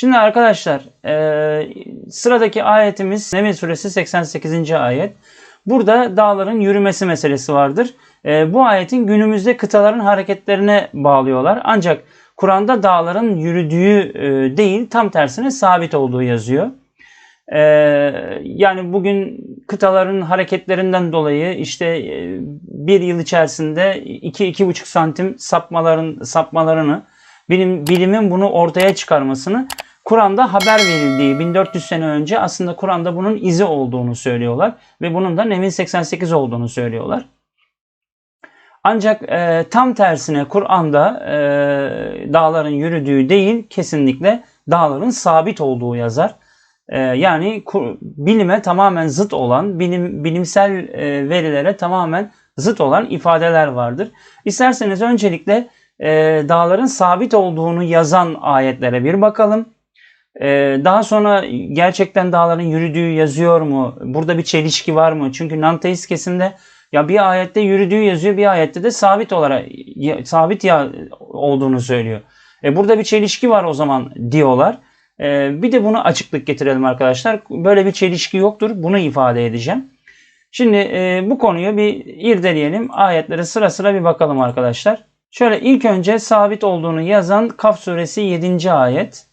Şimdi arkadaşlar e, sıradaki ayetimiz Neml suresi 88. ayet. Burada dağların yürümesi meselesi vardır. E, bu ayetin günümüzde kıtaların hareketlerine bağlıyorlar. Ancak Kur'an'da dağların yürüdüğü e, değil tam tersine sabit olduğu yazıyor. E, yani bugün kıtaların hareketlerinden dolayı işte e, bir yıl içerisinde 2-2,5 santim sapmaların sapmalarını bilim, bilimin bunu ortaya çıkarmasını Kur'an'da haber verildiği 1400 sene önce aslında Kur'an'da bunun izi olduğunu söylüyorlar ve bunun da Neml 88 olduğunu söylüyorlar. Ancak e, tam tersine Kur'an'da e, dağların yürüdüğü değil kesinlikle dağların sabit olduğu yazar. E, yani kur, bilime tamamen zıt olan, bilim, bilimsel e, verilere tamamen zıt olan ifadeler vardır. İsterseniz öncelikle e, dağların sabit olduğunu yazan ayetlere bir bakalım. Ee, daha sonra gerçekten dağların yürüdüğü yazıyor mu? Burada bir çelişki var mı? Çünkü Nanteist kesimde ya bir ayette yürüdüğü yazıyor, bir ayette de sabit olarak sabit ya olduğunu söylüyor. E, burada bir çelişki var o zaman diyorlar. E, bir de bunu açıklık getirelim arkadaşlar. Böyle bir çelişki yoktur. Bunu ifade edeceğim. Şimdi e, bu konuyu bir irdeleyelim. Ayetlere sıra sıra bir bakalım arkadaşlar. Şöyle ilk önce sabit olduğunu yazan Kaf suresi 7. ayet.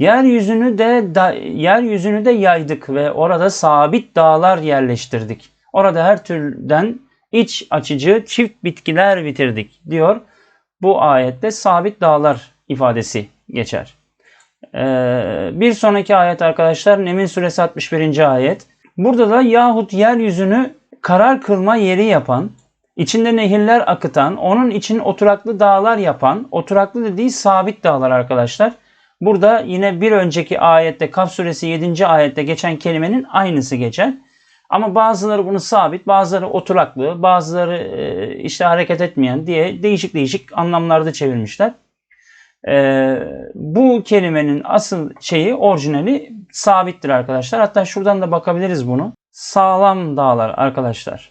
Yeryüzünü de da, yeryüzünü de yaydık ve orada sabit dağlar yerleştirdik. Orada her türden iç açıcı çift bitkiler bitirdik diyor. Bu ayette sabit dağlar ifadesi geçer. Ee, bir sonraki ayet arkadaşlar Neml suresi 61. ayet. Burada da yahut yeryüzünü karar kılma yeri yapan, içinde nehirler akıtan, onun için oturaklı dağlar yapan, oturaklı dediği sabit dağlar arkadaşlar. Burada yine bir önceki ayette Kaf suresi 7. ayette geçen kelimenin aynısı geçer. Ama bazıları bunu sabit, bazıları oturaklı, bazıları e, işte hareket etmeyen diye değişik değişik anlamlarda çevirmişler. E, bu kelimenin asıl şeyi orijinali sabittir arkadaşlar. Hatta şuradan da bakabiliriz bunu. Sağlam dağlar arkadaşlar.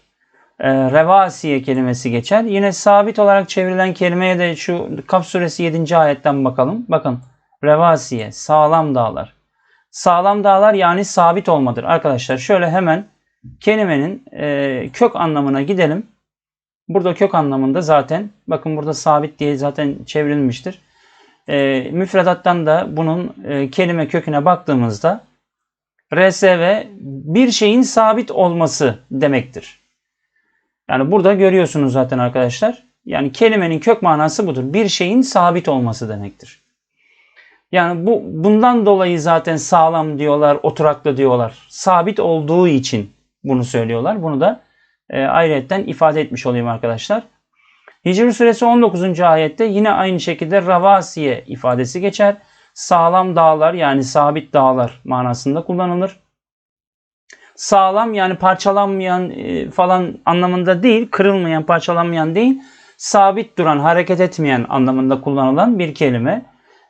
E, revasiye kelimesi geçer. Yine sabit olarak çevrilen kelimeye de şu Kaf suresi 7. ayetten bakalım. Bakın Revasiye, sağlam dağlar. Sağlam dağlar yani sabit olmadır. Arkadaşlar şöyle hemen kelimenin e, kök anlamına gidelim. Burada kök anlamında zaten bakın burada sabit diye zaten çevrilmiştir. E, müfredattan da bunun e, kelime köküne baktığımızda RSV bir şeyin sabit olması demektir. Yani burada görüyorsunuz zaten arkadaşlar. Yani kelimenin kök manası budur. Bir şeyin sabit olması demektir. Yani bu bundan dolayı zaten sağlam diyorlar, oturaklı diyorlar. Sabit olduğu için bunu söylüyorlar. Bunu da e, ayrıyetten ifade etmiş olayım arkadaşlar. Hicr suresi 19. ayette yine aynı şekilde ravasiye ifadesi geçer. Sağlam dağlar yani sabit dağlar manasında kullanılır. Sağlam yani parçalanmayan e, falan anlamında değil, kırılmayan, parçalanmayan değil, sabit duran, hareket etmeyen anlamında kullanılan bir kelime.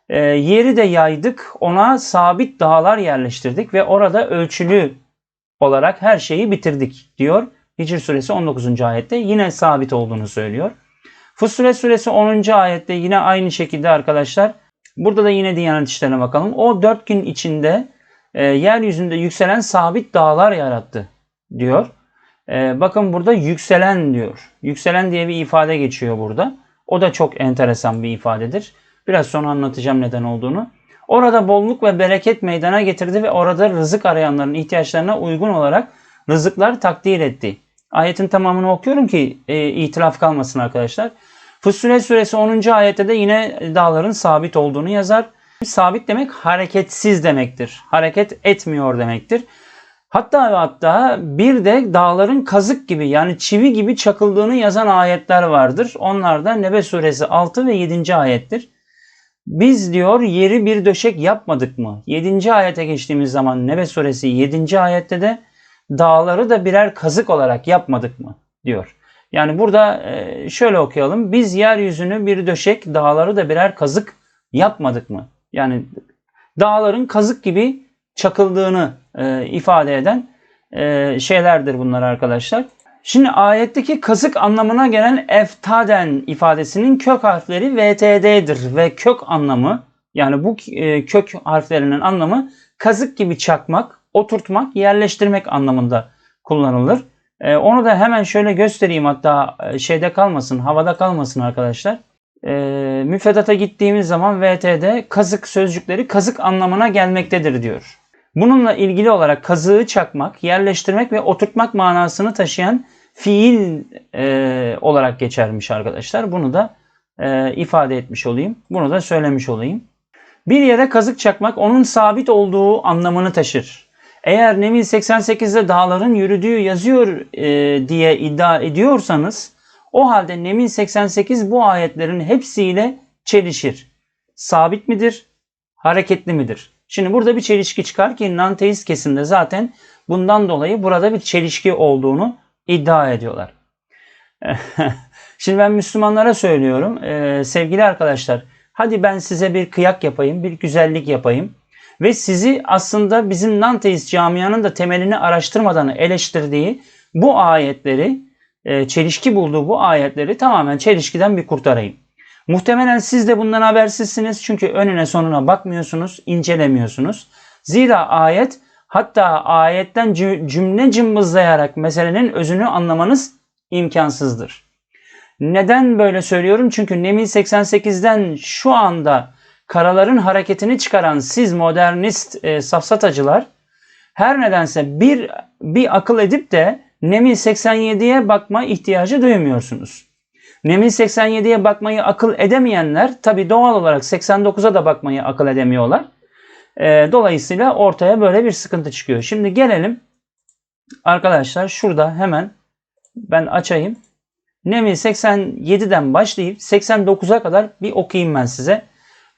E, yeri de yaydık, ona sabit dağlar yerleştirdik ve orada ölçülü olarak her şeyi bitirdik diyor. Hicr suresi 19. ayette yine sabit olduğunu söylüyor. Fussilet suresi 10. ayette yine aynı şekilde arkadaşlar. Burada da yine Diyanet işlerine bakalım. O dört gün içinde e, yeryüzünde yükselen sabit dağlar yarattı diyor. E, bakın burada yükselen diyor. Yükselen diye bir ifade geçiyor burada. O da çok enteresan bir ifadedir. Biraz sonra anlatacağım neden olduğunu. Orada bolluk ve bereket meydana getirdi ve orada rızık arayanların ihtiyaçlarına uygun olarak rızıklar takdir etti. Ayetin tamamını okuyorum ki e, itiraf kalmasın arkadaşlar. Fussilet suresi 10. ayette de yine dağların sabit olduğunu yazar. Sabit demek hareketsiz demektir. Hareket etmiyor demektir. Hatta ve hatta bir de dağların kazık gibi yani çivi gibi çakıldığını yazan ayetler vardır. Onlar da Nebe suresi 6 ve 7. ayettir. Biz diyor yeri bir döşek yapmadık mı? 7. ayete geçtiğimiz zaman Nebe suresi 7. ayette de dağları da birer kazık olarak yapmadık mı? diyor. Yani burada e, şöyle okuyalım. Biz yeryüzünü bir döşek, dağları da birer kazık yapmadık mı? Yani dağların kazık gibi çakıldığını e, ifade eden e, şeylerdir bunlar arkadaşlar. Şimdi ayetteki kazık anlamına gelen eftaden ifadesinin kök harfleri VTD'dir ve kök anlamı Yani bu e, kök harflerinin anlamı kazık gibi çakmak, oturtmak, yerleştirmek anlamında kullanılır. E, onu da hemen şöyle göstereyim hatta e, şeyde kalmasın, havada kalmasın arkadaşlar. Müfredata gittiğimiz zaman VT'de kazık sözcükleri kazık anlamına gelmektedir diyor. Bununla ilgili olarak kazığı çakmak, yerleştirmek ve oturtmak manasını taşıyan fiil e, olarak geçermiş arkadaşlar. Bunu da e, ifade etmiş olayım. Bunu da söylemiş olayım. Bir yere kazık çakmak onun sabit olduğu anlamını taşır. Eğer Nemil 88'de dağların yürüdüğü yazıyor e, diye iddia ediyorsanız o halde Nemil 88 bu ayetlerin hepsiyle çelişir. Sabit midir? Hareketli midir? Şimdi burada bir çelişki çıkar ki nanteist kesimde zaten bundan dolayı burada bir çelişki olduğunu iddia ediyorlar. Şimdi ben Müslümanlara söylüyorum. Ee, sevgili arkadaşlar hadi ben size bir kıyak yapayım, bir güzellik yapayım. Ve sizi aslında bizim Nanteist camianın da temelini araştırmadan eleştirdiği bu ayetleri, e, çelişki bulduğu bu ayetleri tamamen çelişkiden bir kurtarayım. Muhtemelen siz de bundan habersizsiniz çünkü önüne sonuna bakmıyorsunuz, incelemiyorsunuz. Zira ayet hatta ayetten cümle cımbızlayarak meselenin özünü anlamanız imkansızdır. Neden böyle söylüyorum? Çünkü Nemil 88'den şu anda karaların hareketini çıkaran siz modernist e, safsatacılar her nedense bir bir akıl edip de Nemil 87'ye bakma ihtiyacı duymuyorsunuz. Nemil 87'ye bakmayı akıl edemeyenler tabi doğal olarak 89'a da bakmayı akıl edemiyorlar. E, dolayısıyla ortaya böyle bir sıkıntı çıkıyor. Şimdi gelelim arkadaşlar şurada hemen ben açayım. Nemil 87'den başlayıp 89'a kadar bir okuyayım ben size.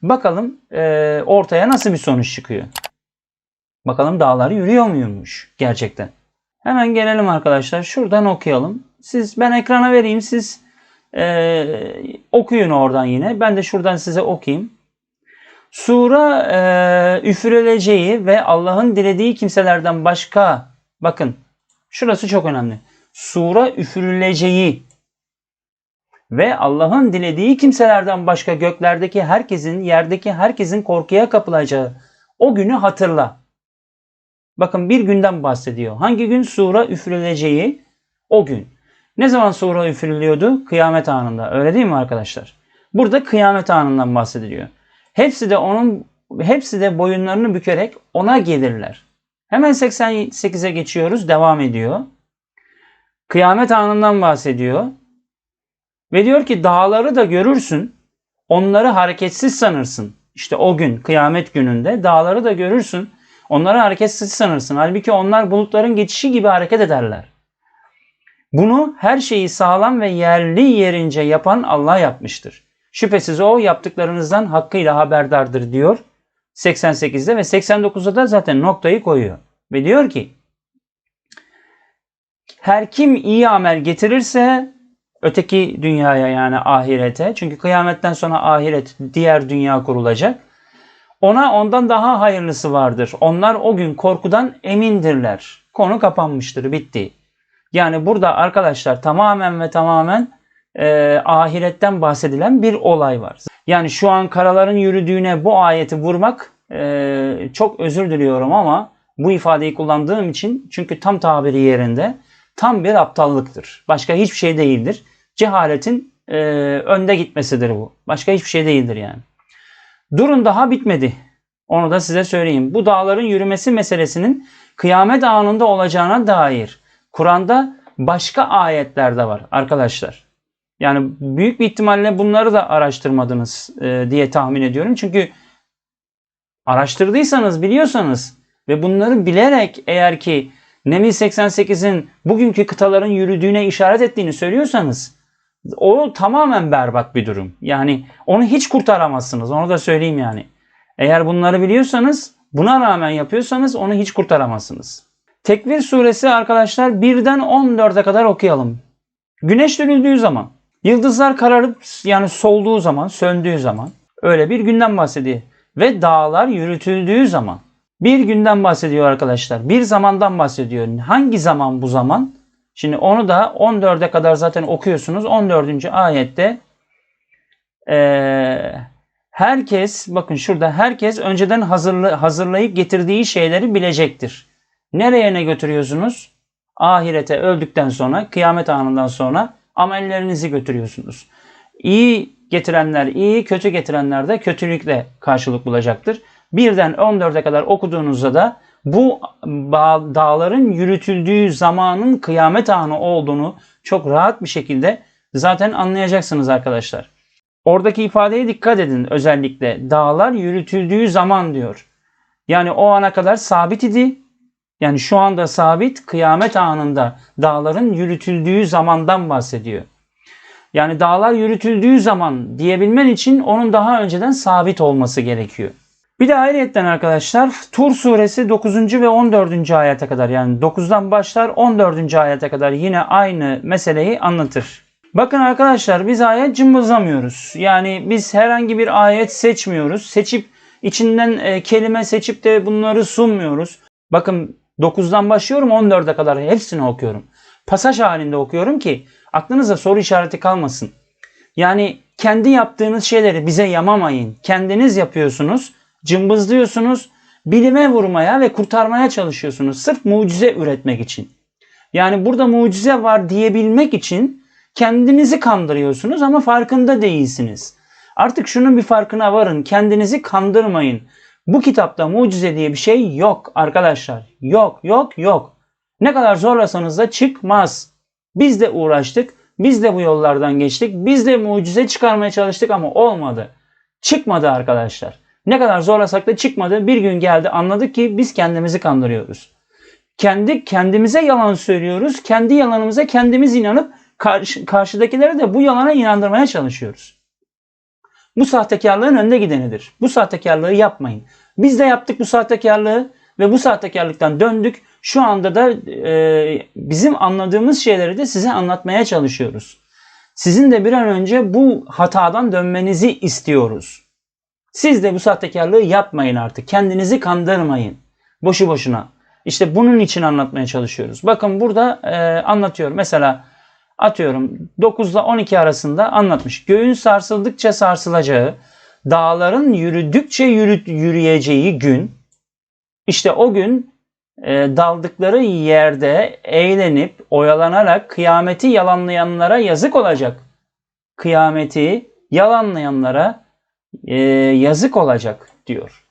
Bakalım e, ortaya nasıl bir sonuç çıkıyor. Bakalım dağları yürüyor muymuş gerçekten. Hemen gelelim arkadaşlar. Şuradan okuyalım. Siz ben ekrana vereyim. Siz e, okuyun oradan yine. Ben de şuradan size okuyayım. Sura e, üfürüleceği ve Allah'ın dilediği kimselerden başka bakın şurası çok önemli. Sura üfürüleceği ve Allah'ın dilediği kimselerden başka göklerdeki herkesin, yerdeki herkesin korkuya kapılacağı o günü hatırla. Bakın bir günden bahsediyor. Hangi gün sura üfürüleceği o gün. Ne zaman sura üfürülüyordu? Kıyamet anında. Öyle değil mi arkadaşlar? Burada kıyamet anından bahsediliyor. Hepsi de onun hepsi de boyunlarını bükerek ona gelirler. Hemen 88'e geçiyoruz. Devam ediyor. Kıyamet anından bahsediyor. Ve diyor ki dağları da görürsün, onları hareketsiz sanırsın. İşte o gün, kıyamet gününde dağları da görürsün, onları hareketsiz sanırsın. Halbuki onlar bulutların geçişi gibi hareket ederler. Bunu her şeyi sağlam ve yerli yerince yapan Allah yapmıştır. Şüphesiz o yaptıklarınızdan hakkıyla haberdardır diyor 88'de ve 89'da da zaten noktayı koyuyor. Ve diyor ki her kim iyi amel getirirse öteki dünyaya yani ahirete çünkü kıyametten sonra ahiret diğer dünya kurulacak. Ona ondan daha hayırlısı vardır. Onlar o gün korkudan emindirler. Konu kapanmıştır, bitti. Yani burada arkadaşlar tamamen ve tamamen e, ahiretten bahsedilen bir olay var. Yani şu an karaların yürüdüğüne bu ayeti vurmak e, çok özür diliyorum ama bu ifadeyi kullandığım için çünkü tam tabiri yerinde tam bir aptallıktır. Başka hiçbir şey değildir. Cehaletin e, önde gitmesidir bu. Başka hiçbir şey değildir yani. Durun daha bitmedi. Onu da size söyleyeyim. Bu dağların yürümesi meselesinin kıyamet anında olacağına dair Kur'an'da başka ayetler de var arkadaşlar. Yani büyük bir ihtimalle bunları da araştırmadınız e, diye tahmin ediyorum. Çünkü araştırdıysanız biliyorsanız ve bunları bilerek eğer ki Nemil 88'in bugünkü kıtaların yürüdüğüne işaret ettiğini söylüyorsanız o tamamen berbat bir durum. Yani onu hiç kurtaramazsınız. Onu da söyleyeyim yani. Eğer bunları biliyorsanız buna rağmen yapıyorsanız onu hiç kurtaramazsınız. Tekvir suresi arkadaşlar 1'den 14'e kadar okuyalım. Güneş dönüldüğü zaman, yıldızlar kararıp yani solduğu zaman, söndüğü zaman öyle bir günden bahsediyor. Ve dağlar yürütüldüğü zaman bir günden bahsediyor arkadaşlar. Bir zamandan bahsediyor. Hangi zaman bu zaman? Şimdi onu da 14'e kadar zaten okuyorsunuz. 14. ayette ee, Herkes bakın şurada herkes önceden hazırla, hazırlayıp getirdiği şeyleri bilecektir. Nereye ne götürüyorsunuz? Ahirete öldükten sonra, kıyamet anından sonra amellerinizi götürüyorsunuz. İyi getirenler iyi, kötü getirenler de kötülükle karşılık bulacaktır. Birden 14'e kadar okuduğunuzda da bu dağların yürütüldüğü zamanın kıyamet anı olduğunu çok rahat bir şekilde zaten anlayacaksınız arkadaşlar. Oradaki ifadeye dikkat edin özellikle. Dağlar yürütüldüğü zaman diyor. Yani o ana kadar sabit idi. Yani şu anda sabit kıyamet anında dağların yürütüldüğü zamandan bahsediyor. Yani dağlar yürütüldüğü zaman diyebilmen için onun daha önceden sabit olması gerekiyor. Bir de ayrıyetten arkadaşlar Tur suresi 9. ve 14. ayete kadar yani 9'dan başlar 14. ayete kadar yine aynı meseleyi anlatır. Bakın arkadaşlar biz ayet cımbızlamıyoruz. Yani biz herhangi bir ayet seçmiyoruz. Seçip içinden e, kelime seçip de bunları sunmuyoruz. Bakın 9'dan başlıyorum 14'e kadar hepsini okuyorum. Pasaj halinde okuyorum ki aklınıza soru işareti kalmasın. Yani kendi yaptığınız şeyleri bize yamamayın. Kendiniz yapıyorsunuz, cımbızlıyorsunuz, bilime vurmaya ve kurtarmaya çalışıyorsunuz. Sırf mucize üretmek için. Yani burada mucize var diyebilmek için kendinizi kandırıyorsunuz ama farkında değilsiniz. Artık şunun bir farkına varın. Kendinizi kandırmayın. Bu kitapta mucize diye bir şey yok arkadaşlar. Yok, yok, yok. Ne kadar zorlasanız da çıkmaz. Biz de uğraştık. Biz de bu yollardan geçtik. Biz de mucize çıkarmaya çalıştık ama olmadı. Çıkmadı arkadaşlar. Ne kadar zorlasak da çıkmadı. Bir gün geldi anladık ki biz kendimizi kandırıyoruz. Kendi kendimize yalan söylüyoruz. Kendi yalanımıza kendimiz inanıp karşı, karşıdakileri de bu yalana inandırmaya çalışıyoruz. Bu sahtekarlığın önde gidenidir. Bu sahtekarlığı yapmayın. Biz de yaptık bu sahtekarlığı ve bu sahtekarlıktan döndük. Şu anda da e, bizim anladığımız şeyleri de size anlatmaya çalışıyoruz. Sizin de bir an önce bu hatadan dönmenizi istiyoruz. Siz de bu sahtekarlığı yapmayın artık. Kendinizi kandırmayın. Boşu boşuna. İşte bunun için anlatmaya çalışıyoruz. Bakın burada e, anlatıyor. Mesela atıyorum 9 ile 12 arasında anlatmış. Göğün sarsıldıkça sarsılacağı, dağların yürüdükçe yürü, yürüyeceği gün, işte o gün e, daldıkları yerde eğlenip oyalanarak kıyameti yalanlayanlara yazık olacak. Kıyameti yalanlayanlara e, yazık olacak diyor.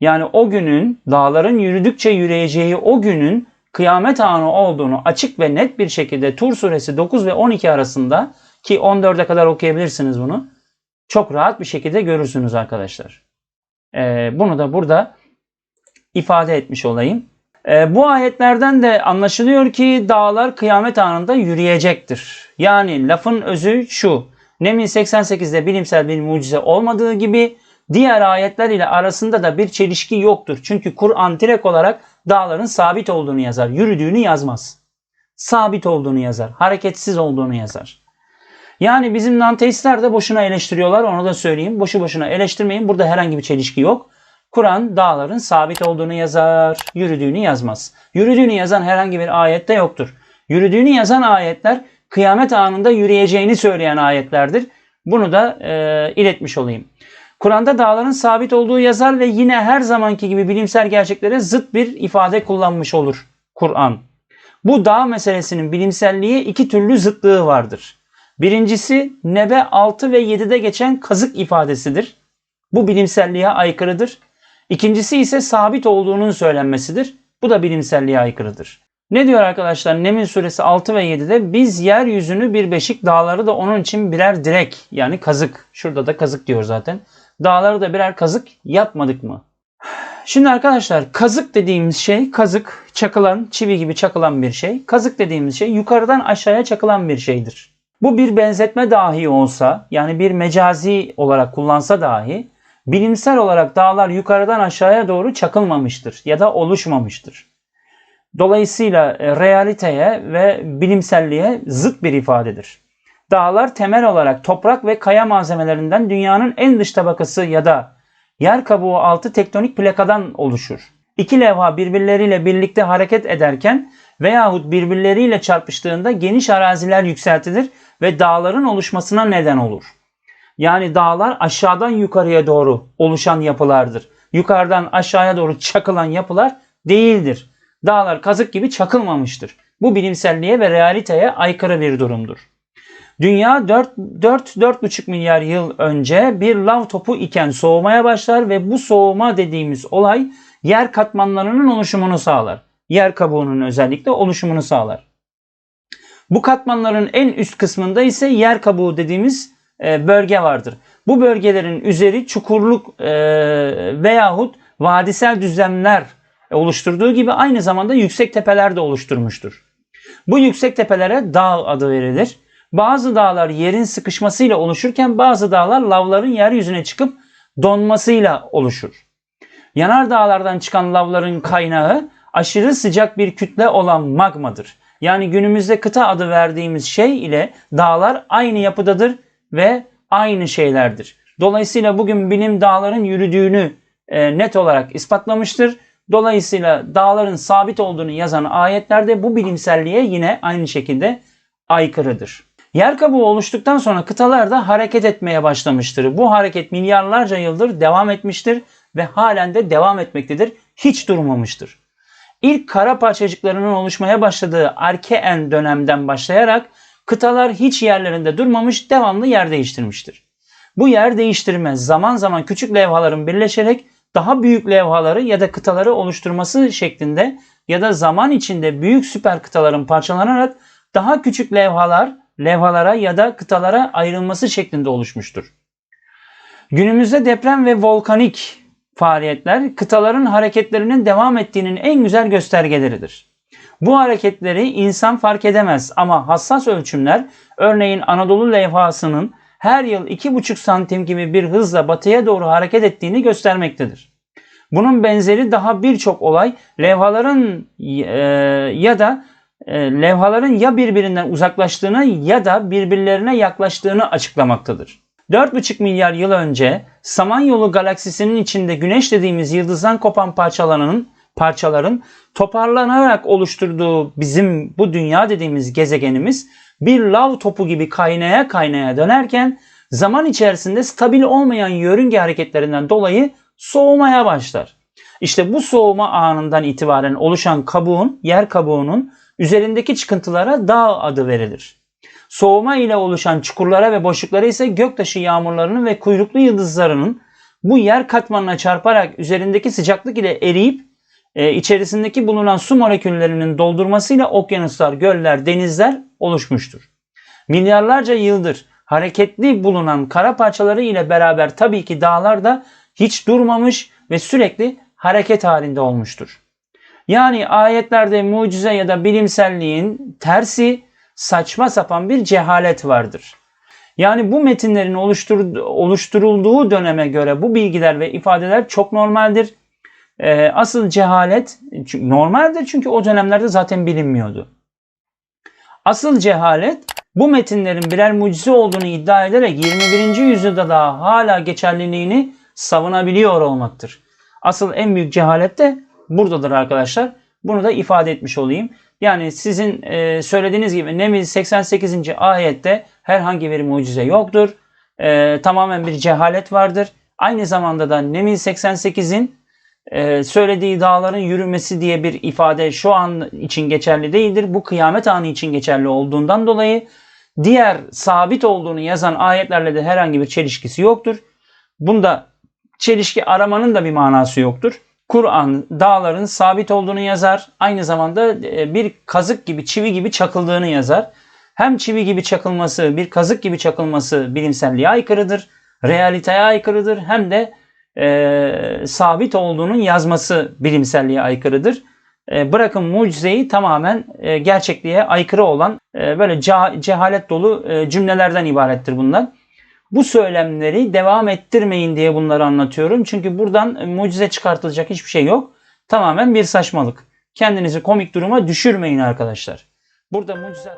Yani o günün dağların yürüdükçe yürüyeceği o günün kıyamet anı olduğunu açık ve net bir şekilde Tur suresi 9 ve 12 arasında ki 14'e kadar okuyabilirsiniz bunu. Çok rahat bir şekilde görürsünüz arkadaşlar. Ee, bunu da burada ifade etmiş olayım. Ee, bu ayetlerden de anlaşılıyor ki dağlar kıyamet anında yürüyecektir. Yani lafın özü şu. Neml 88'de bilimsel bir mucize olmadığı gibi diğer ayetler ile arasında da bir çelişki yoktur. Çünkü Kur'an direkt olarak dağların sabit olduğunu yazar. Yürüdüğünü yazmaz. Sabit olduğunu yazar. Hareketsiz olduğunu yazar. Yani bizim nanteistler de boşuna eleştiriyorlar. Onu da söyleyeyim. Boşu boşuna eleştirmeyin. Burada herhangi bir çelişki yok. Kur'an dağların sabit olduğunu yazar. Yürüdüğünü yazmaz. Yürüdüğünü yazan herhangi bir ayette yoktur. Yürüdüğünü yazan ayetler kıyamet anında yürüyeceğini söyleyen ayetlerdir. Bunu da e, iletmiş olayım. Kur'an'da dağların sabit olduğu yazar ve yine her zamanki gibi bilimsel gerçeklere zıt bir ifade kullanmış olur Kur'an. Bu dağ meselesinin bilimselliğe iki türlü zıtlığı vardır. Birincisi Nebe 6 ve 7'de geçen kazık ifadesidir. Bu bilimselliğe aykırıdır. İkincisi ise sabit olduğunun söylenmesidir. Bu da bilimselliğe aykırıdır. Ne diyor arkadaşlar Neml suresi 6 ve 7'de biz yeryüzünü bir beşik dağları da onun için birer direk yani kazık. Şurada da kazık diyor zaten. Dağları da birer kazık yapmadık mı? Şimdi arkadaşlar kazık dediğimiz şey kazık çakılan çivi gibi çakılan bir şey. Kazık dediğimiz şey yukarıdan aşağıya çakılan bir şeydir. Bu bir benzetme dahi olsa yani bir mecazi olarak kullansa dahi bilimsel olarak dağlar yukarıdan aşağıya doğru çakılmamıştır ya da oluşmamıştır. Dolayısıyla e, realiteye ve bilimselliğe zıt bir ifadedir. Dağlar temel olarak toprak ve kaya malzemelerinden dünyanın en dış tabakası ya da yer kabuğu altı tektonik plakadan oluşur. İki levha birbirleriyle birlikte hareket ederken veyahut birbirleriyle çarpıştığında geniş araziler yükseltilir ve dağların oluşmasına neden olur. Yani dağlar aşağıdan yukarıya doğru oluşan yapılardır. Yukarıdan aşağıya doğru çakılan yapılar değildir. Dağlar kazık gibi çakılmamıştır. Bu bilimselliğe ve realiteye aykırı bir durumdur. Dünya 4-4,5 milyar yıl önce bir lav topu iken soğumaya başlar ve bu soğuma dediğimiz olay yer katmanlarının oluşumunu sağlar. Yer kabuğunun özellikle oluşumunu sağlar. Bu katmanların en üst kısmında ise yer kabuğu dediğimiz e, bölge vardır. Bu bölgelerin üzeri çukurluk e, veyahut vadisel düzlemler oluşturduğu gibi aynı zamanda yüksek tepeler de oluşturmuştur. Bu yüksek tepelere dağ adı verilir. Bazı dağlar yerin sıkışmasıyla oluşurken bazı dağlar lavların yeryüzüne çıkıp donmasıyla oluşur. Yanar dağlardan çıkan lavların kaynağı aşırı sıcak bir kütle olan magmadır. Yani günümüzde kıta adı verdiğimiz şey ile dağlar aynı yapıdadır ve aynı şeylerdir. Dolayısıyla bugün bilim dağların yürüdüğünü e, net olarak ispatlamıştır. Dolayısıyla dağların sabit olduğunu yazan ayetlerde bu bilimselliğe yine aynı şekilde aykırıdır. Yer kabuğu oluştuktan sonra kıtalar da hareket etmeye başlamıştır. Bu hareket milyarlarca yıldır devam etmiştir ve halen de devam etmektedir. Hiç durmamıştır. İlk kara parçacıklarının oluşmaya başladığı Arkeen dönemden başlayarak kıtalar hiç yerlerinde durmamış, devamlı yer değiştirmiştir. Bu yer değiştirme zaman zaman küçük levhaların birleşerek daha büyük levhaları ya da kıtaları oluşturması şeklinde ya da zaman içinde büyük süper kıtaların parçalanarak daha küçük levhalar, levhalara ya da kıtalara ayrılması şeklinde oluşmuştur. Günümüzde deprem ve volkanik faaliyetler kıtaların hareketlerinin devam ettiğinin en güzel göstergeleridir. Bu hareketleri insan fark edemez ama hassas ölçümler örneğin Anadolu levhasının her yıl 2,5 santim gibi bir hızla batıya doğru hareket ettiğini göstermektedir. Bunun benzeri daha birçok olay levhaların e, ya da e, levhaların ya birbirinden uzaklaştığını ya da birbirlerine yaklaştığını açıklamaktadır. 4,5 milyar yıl önce Samanyolu galaksisinin içinde Güneş dediğimiz yıldızdan kopan parçalarının parçaların toparlanarak oluşturduğu bizim bu dünya dediğimiz gezegenimiz bir lav topu gibi kaynaya kaynaya dönerken zaman içerisinde stabil olmayan yörünge hareketlerinden dolayı soğumaya başlar. İşte bu soğuma anından itibaren oluşan kabuğun, yer kabuğunun üzerindeki çıkıntılara dağ adı verilir. Soğuma ile oluşan çukurlara ve boşluklara ise göktaşı yağmurlarının ve kuyruklu yıldızlarının bu yer katmanına çarparak üzerindeki sıcaklık ile eriyip e, içerisindeki bulunan su moleküllerinin doldurmasıyla okyanuslar, göller, denizler oluşmuştur. Milyarlarca yıldır hareketli bulunan kara parçaları ile beraber tabii ki dağlar da hiç durmamış ve sürekli hareket halinde olmuştur. Yani ayetlerde mucize ya da bilimselliğin tersi saçma sapan bir cehalet vardır. Yani bu metinlerin oluştur, oluşturulduğu döneme göre bu bilgiler ve ifadeler çok normaldir. Ee, asıl cehalet normaldir çünkü o dönemlerde zaten bilinmiyordu. Asıl cehalet bu metinlerin birer mucize olduğunu iddia ederek 21. yüzyılda da hala geçerliliğini savunabiliyor olmaktır. Asıl en büyük cehalet de buradadır arkadaşlar. Bunu da ifade etmiş olayım. Yani sizin e, söylediğiniz gibi Neml 88. ayette herhangi bir mucize yoktur. E, tamamen bir cehalet vardır. Aynı zamanda da Neml 88'in e, söylediği dağların yürümesi diye bir ifade şu an için geçerli değildir. Bu kıyamet anı için geçerli olduğundan dolayı diğer sabit olduğunu yazan ayetlerle de herhangi bir çelişkisi yoktur. Bunda çelişki aramanın da bir manası yoktur. Kur'an dağların sabit olduğunu yazar. Aynı zamanda e, bir kazık gibi, çivi gibi çakıldığını yazar. Hem çivi gibi çakılması, bir kazık gibi çakılması bilimselliğe aykırıdır. Realiteye aykırıdır. Hem de e, sabit olduğunun yazması bilimselliğe aykırıdır. E, bırakın mucizeyi tamamen e, gerçekliğe aykırı olan e, böyle cehalet dolu e, cümlelerden ibarettir bunlar. Bu söylemleri devam ettirmeyin diye bunları anlatıyorum. Çünkü buradan mucize çıkartılacak hiçbir şey yok. Tamamen bir saçmalık. Kendinizi komik duruma düşürmeyin arkadaşlar. Burada mucize